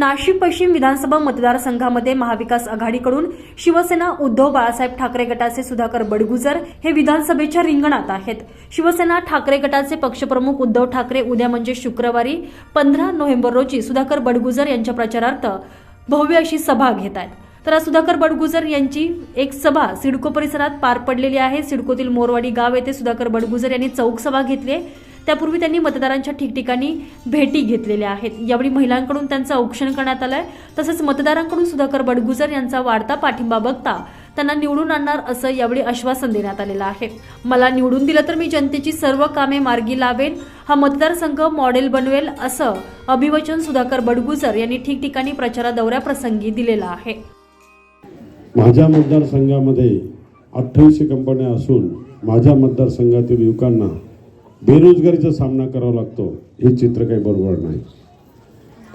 नाशिक पश्चिम विधानसभा मतदारसंघामध्ये महाविकास आघाडीकडून शिवसेना उद्धव बाळासाहेब ठाकरे गटाचे सुधाकर बडगुजर हे विधानसभेच्या रिंगणात आहेत. शिवसेना ठाकरे गटाचे पक्षप्रमुख उद्धव ठाकरे उद्या म्हणजे शुक्रवारी पंधरा नोव्हेंबर रोजी सुधाकर बडगुजर यांच्या प्रचारार्थ भव्य अशी सभा घेत आहेत. तर सुधाकर बडगुजर यांची एक सभा सिडको परिसरात पार पडलेली आहे. सिडकोतील मोरवाडी गाव येथे सुधाकर बडगुजर यांनी चौक सभा घेतली आहे. त्यापूर्वी त्यांनी मतदारांच्या ठिकठिकाणी भेटी घेतलेल्या आहेत. यावेळी महिलांकडून त्यांचं औक्षण करण्यात आलंय. तसंच मतदारांकडून सुधाकर बडगुजर यांचा वाढता पाठिंबा बघता त्यांना निवडून आणणार असं यावेळी आश्वासन देण्यात आलेलं आहे. मला निवडून दिलं तर मी जनतेची सर्व कामे मार्गी लावेन. हा मतदारसंघ मॉडेल बनवेल असं अभिवचन सुधाकर बडगुजर यांनी ठिकठिकाणी प्रचारा दौऱ्याप्रसंगी दिलेलं आहे. माझ्या मतदारसंघामध्ये अठ्ठावीसशे कंपन्या असून माझ्या मतदारसंघातील युवकांना बेरोजगारीचा सामना करावा लागतो हे चित्र काही बरोबर नाही.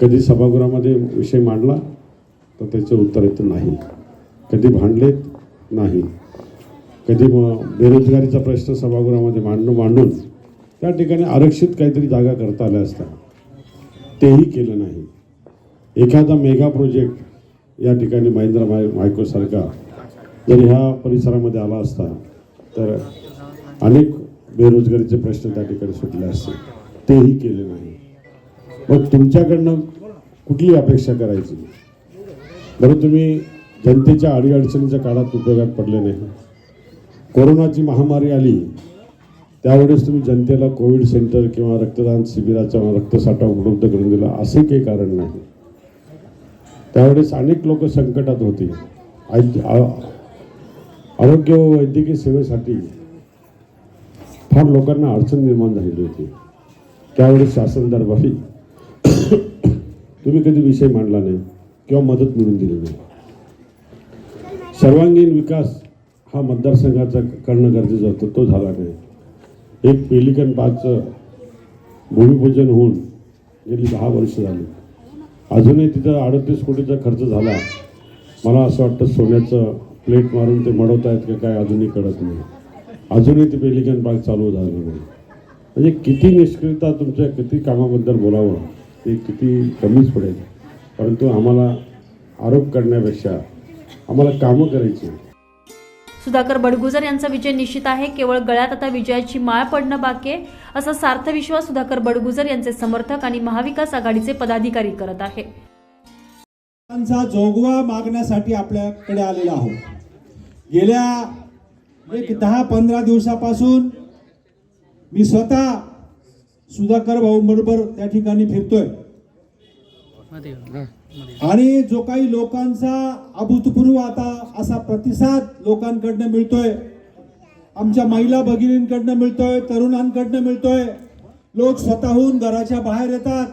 कधी सभागृहामध्ये विषय मांडला तर त्याचं उत्तर येतं नाही. कधी भांडलेत नाही. कधी मग बेरोजगारीचा प्रश्न सभागृहामध्ये मांडून मांडून त्या ठिकाणी आरक्षित काहीतरी जागा करता आल्या असतात तेही केलं नाही. एखादा मेगा प्रोजेक्ट या ठिकाणी महिंद्रा माय मायकोसारखा जर ह्या परिसरामध्ये आला असता तर अनेक बेरोजगारीचे प्रश्न त्या ठिकाणी सुटले असते. तेही केले नाही. मग तुमच्याकडनं कुठली अपेक्षा करायची? बरं तुम्ही जनतेच्या अडीअडचणीच्या काळात उपयोगात पडले नाही. कोरोनाची महामारी आली त्यावेळेस तुम्ही जनतेला कोविड सेंटर किंवा रक्तदान शिबिराचा रक्तसाठा उपलब्ध करून दिला असे काही कारण नाही. त्यावेळेस अनेक लोक संकटात होते. आ- आरोग्य व वैद्यकीय सेवेसाठी फार लोकांना अडचण निर्माण झालेली होती. त्यावेळेस शासन दरबारी तुम्ही कधी विषय मांडला नाही किंवा मदत मिळून दिली नाही. सर्वांगीण विकास हा मतदारसंघाचा करणं गरजेचं होतं तो झाला नाही. एक पेलिकन पाचचं भूमिपूजन होऊन गेली दहा वर्ष झाली. अजूनही तिथं अडतीस कोटीचा खर्च झाला. मला असं वाटतं सोन्याचं प्लेट मारून ते मडवत आहेत का काय अजूनही कळत नाही. अजूनही ते पेलिकन पार्क चालू झालं नाही. म्हणजे किती निष्क्रियता तुमच्या किती कामाबद्दल बोलावं ते किती कमीच पडेल. परंतु आम्हाला आरोप करण्यापेक्षा आम्हाला कामं करायची सुधाकर बडगुजर यांचा विजय निश्चित आहे. केवळ गळ्यात आता विजयाची माळ पडणं बाकी आहे असा सार्थ विश्वास सुधाकर बडगुजर यांचे समर्थक आणि महाविकास आघाडीचे पदाधिकारी करत आहे. जोगवा मागण्यासाठी आपल्याकडे आलेलो आहोत. गेल्या एक दहा पंधरा दिवसापासून मी स्वतः सुधाकर भाऊ बरोबर त्या ठिकाणी फिरतोय. आणि जो काही लोकांचा अभूतपूर्व आता असा प्रतिसाद लोकांकडनं मिळतोय आमच्या महिला भगिनींकडनं मिळतोय तरुणांकडनं मिळतोय लोक स्वतःहून घराच्या बाहेर येतात.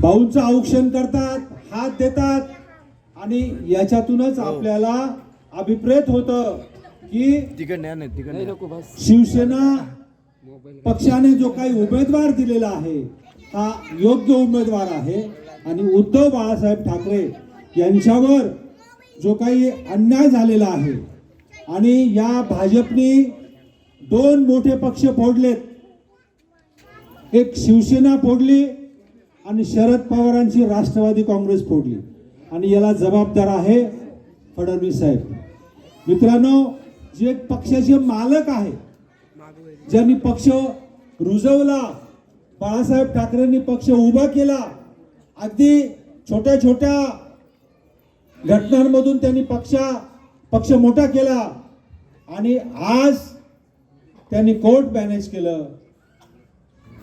भाऊंचं औक्षण करतात हात देतात आणि याच्यातूनच आपल्याला अभिप्रेत होत की शिवसेना पक्षाने जो काही उमेदवार दिलेला आहे हा योग्य उमेदवार आहे. आणि उद्धव बाळासाहेब ठाकरे यांच्यावर जो काही अन्याय झालेला आहे आणि या भाजपने दोन मोठे पक्ष फोडलेत. एक शिवसेना फोडली आणि शरद पवारांची राष्ट्रवादी काँग्रेस फोडली. आणि याला जबाबदार आहे फडणवीस साहेब. मित्रांनो जे पक्षाचे मालक आहे ज्यांनी पक्ष रुजवला बाळासाहेब ठाकरेंनी पक्ष उभा केला अगदी छोट्या छोट्या घटनांमधून त्यांनी पक्षा पक्ष मोठा केला. आणि आज त्यांनी कोर्ट मॅनेज केलं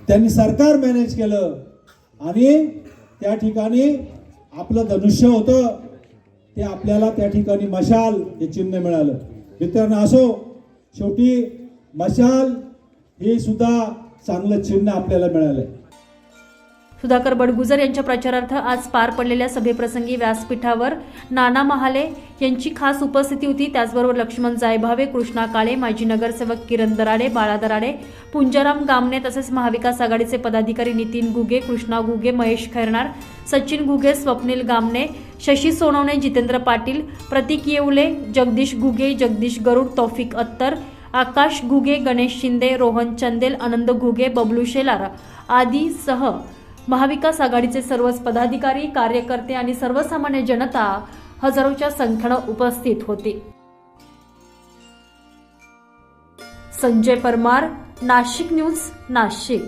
त्यांनी सरकार मॅनेज केलं आणि त्या ठिकाणी आपलं धनुष्य होतं. ते आपल्याला त्या ठिकाणी मशाल हे चिन्ह मिळालं. मित्रांनो असो शेवटी मशाल हे सुद्धा चांगलं चिन्ह आपल्याला मिळालंय. सुधाकर बडगुजर यांच्या प्रचारार्थ आज पार पडलेल्या सभेप्रसंगी व्यासपीठावर नाना महाले यांची खास उपस्थिती होती. त्याचबरोबर लक्ष्मण जायभावे कृष्णा काळे माजी नगरसेवक किरण दराडे बाळा दराडे पुंजाराम गामणे तसेच महाविकास आघाडीचे पदाधिकारी नितीन घुगे कृष्णा गुगे महेश खैरणार सचिन गुगे स्वप्नील गामणे शशी सोनवणे जितेंद्र पाटील प्रतीक येवले जगदीश घुगे जगदीश गरुड तौफिक अत्तर आकाश घुगे गणेश शिंदे रोहन चंदेल आनंद घुगे बबलू शेलार आदी सह महाविकास आघाडीचे सर्वच पदाधिकारी कार्यकर्ते आणि सर्वसामान्य जनता हजारोच्या संख्येनं उपस्थित होती. संजय परमार नाशिक न्यूज नाशिक.